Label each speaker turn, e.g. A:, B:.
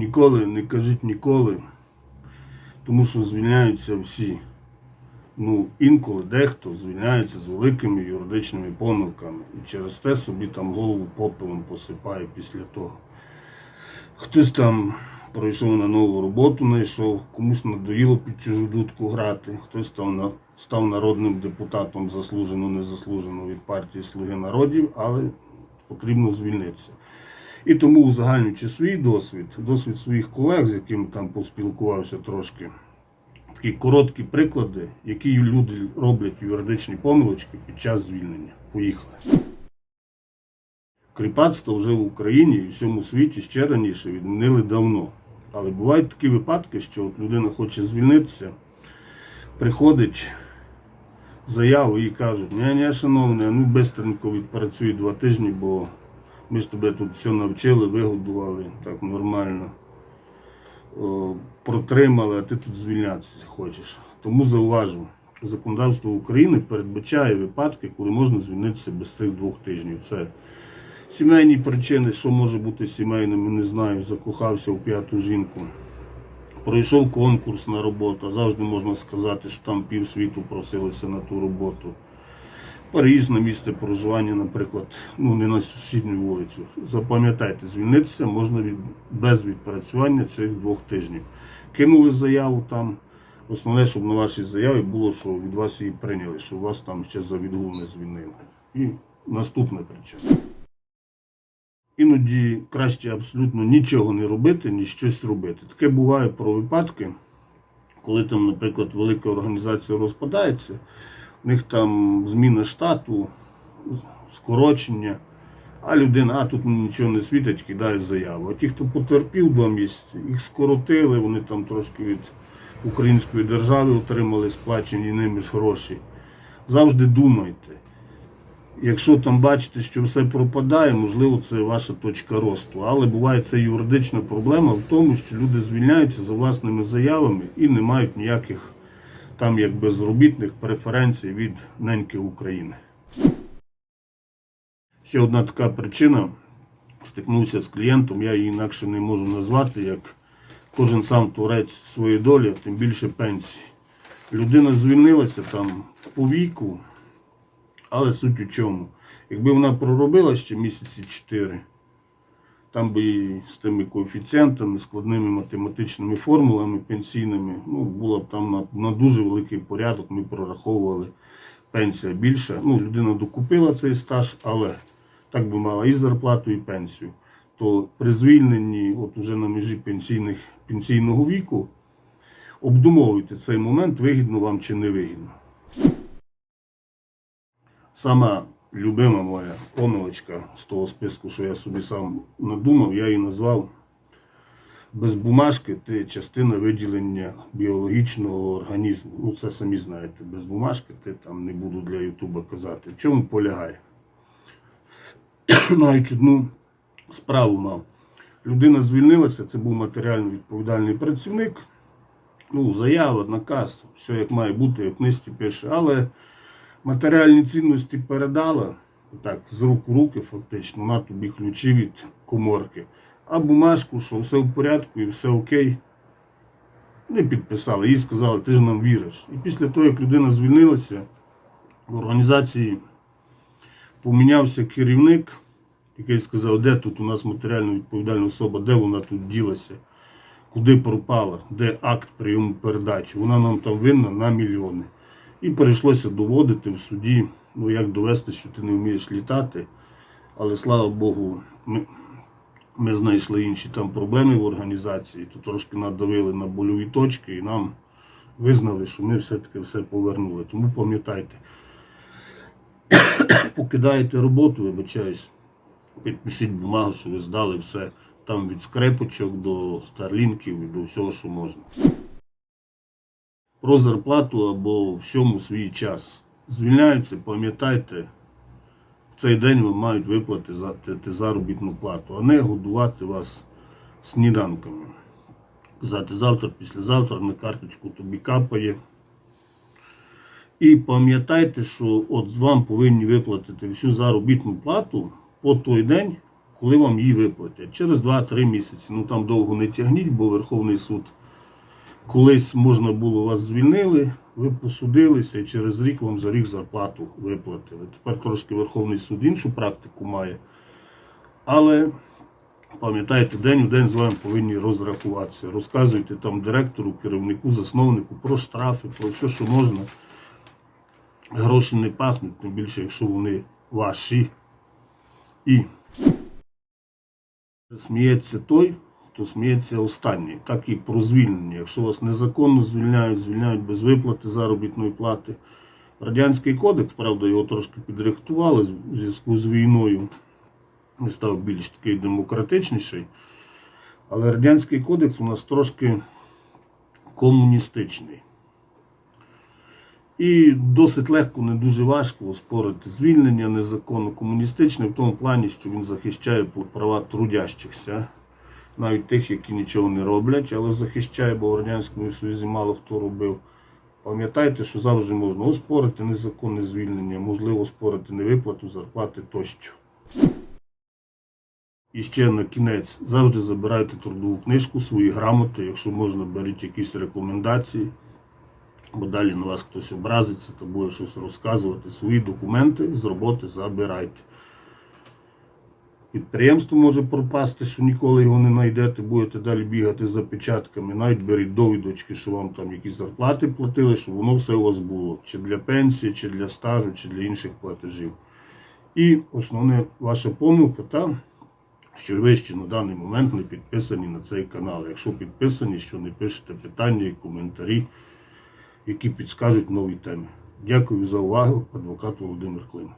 A: Ніколи не кажіть ніколи, тому що звільняються всі. Ну, інколи дехто звільняється з великими юридичними помилками. І через те собі там голову попелом посипає після того. Хтось там пройшов на нову роботу, знайшов, комусь надоїло під чужу дудку грати, хтось на, став народним депутатом заслужено, незаслужено від партії Слуги народів, але потрібно звільнитися. І тому узагальнюючи свій досвід, досвід своїх колег, з якими там поспілкувався трошки, такі короткі приклади, які люди роблять юридичні помилочки під час звільнення. Поїхали. Кріпацтво вже в Україні і всьому світі ще раніше відмінили давно. Але бувають такі випадки, що от людина хоче звільнитися, приходить заяву і кажуть, ні, ні, шановний, ну бистренько відпрацюй два тижні, бо ми ж тебе тут все навчили, вигодували так нормально, протримали, а ти тут звільнятися хочеш. Тому зауважу, законодавство України передбачає випадки, коли можна звільнитися без цих двох тижнів. Це Сімейні причини, що може бути сімейним, не знаю, закохався в п'яту жінку. Пройшов конкурс на роботу, завжди можна сказати, що там півсвіту просилися на ту роботу. Переїзд на місце проживання, наприклад, ну не на сусідню вулицю. Запам'ятайте, звільнитися можна від, без відпрацювання цих двох тижнів. Кинули заяву там. Основне, щоб на вашій заяві було, що від вас її прийняли, що вас там ще за відгул не звільнили. І наступна причина. Іноді краще абсолютно нічого не робити, ніж щось робити. Таке буває про випадки, коли там, наприклад, велика організація розпадається, у них там зміна штату, скорочення, а людина, а тут нічого не світить, кидає заяву. А ті, хто потерпів два місяці, їх скоротили, вони там трошки від української держави отримали сплачені ними ж гроші. Завжди думайте. Якщо там бачите, що все пропадає, можливо, це ваша точка росту. Але буває це юридична проблема в тому, що люди звільняються за власними заявами і не мають ніяких там як безробітних преференцій від неньки України. Ще одна така причина. Стикнувся з клієнтом, я її інакше не можу назвати, як кожен сам творець своєї долі, тим більше пенсії. Людина звільнилася там по віку, але суть у чому? Якби вона проробила ще місяці 4, там би і з тими коефіцієнтами, складними математичними формулами пенсійними, ну, було б там на, на дуже великий порядок, ми прораховували пенсія більша. Ну, людина докупила цей стаж, але так би мала і зарплату, і пенсію. То при звільненні, от уже на межі пенсійних, пенсійного віку, обдумовуйте цей момент, вигідно вам чи не вигідно. Сама любима моя помилочка з того списку, що я собі сам надумав, я її назвав без бумажки ти частина виділення біологічного організму. Ну, це самі знаєте, без бумажки ти там не буду для Ютуба казати. В чому полягає? Навіть одну справу мав. Людина звільнилася, це був матеріально відповідальний працівник. Ну, заява, наказ, все як має бути, як книжці пише, але матеріальні цінності передала так, з рук в руки, фактично, на тобі ключі від коморки. А бумажку, що все в порядку і все окей, не підписали. Їй сказали, ти ж нам віриш. І після того, як людина звільнилася, в організації помінявся керівник, який сказав, де тут у нас матеріально відповідальна особа, де вона тут ділася, куди пропала, де акт прийому передачі. Вона нам там винна на мільйони. І прийшлося доводити в суді, ну як довести, що ти не вмієш літати. Але слава Богу, ми, ми знайшли інші там проблеми в організації, то трошки надавили на больові точки і нам визнали, що ми все-таки все повернули. Тому пам'ятайте, покидаєте роботу, вибачаюсь, підпишіть бумагу, що ви здали все там від скрепочок до старлінків і до всього, що можна про зарплату або всьому свій час. Звільняються, пам'ятайте, в цей день вам мають виплатити заробітну плату, а не годувати вас сніданками. Казати завтра, післязавтра на карточку тобі капає. І пам'ятайте, що от вам повинні виплатити всю заробітну плату по той день, коли вам її виплатять. Через 2-3 місяці. Ну там довго не тягніть, бо Верховний суд колись можна було вас звільнили, ви посудилися і через рік вам за рік зарплату виплатили. Тепер трошки Верховний суд іншу практику має. Але пам'ятайте, день у день з вами повинні розрахуватися. Розказуйте там директору, керівнику, засновнику про штрафи, про все, що можна. Гроші не пахнуть, тим більше, якщо вони ваші. І сміється той, хто сміється останній. Так і про звільнення. Якщо вас незаконно звільняють, звільняють без виплати заробітної плати. Радянський кодекс, правда, його трошки підрихтували в зв'язку з війною. Він став більш такий демократичніший. Але Радянський кодекс у нас трошки комуністичний. І досить легко, не дуже важко оспорити звільнення незаконно комуністичне в тому плані, що він захищає права трудящихся, навіть тих, які нічого не роблять, але захищає, бо в Радянському Союзі мало хто робив. Пам'ятайте, що завжди можна оспорити незаконне звільнення, можливо, оспорити невиплату зарплати тощо. І ще на кінець завжди забирайте трудову книжку, свої грамоти, якщо можна, беріть якісь рекомендації, бо далі на вас хтось образиться та буде щось розказувати. Свої документи з роботи забирайте. Підприємство може пропасти, що ніколи його не знайдете, будете далі бігати за печатками. Навіть беріть довідочки, що вам там якісь зарплати платили, щоб воно все у вас було. Чи для пенсії, чи для стажу, чи для інших платежів. І основна ваша помилка та, що ви ще на даний момент не підписані на цей канал. Якщо підписані, що не пишете питання і коментарі, які підскажуть нові теми. Дякую за увагу, адвокат Володимир Клим.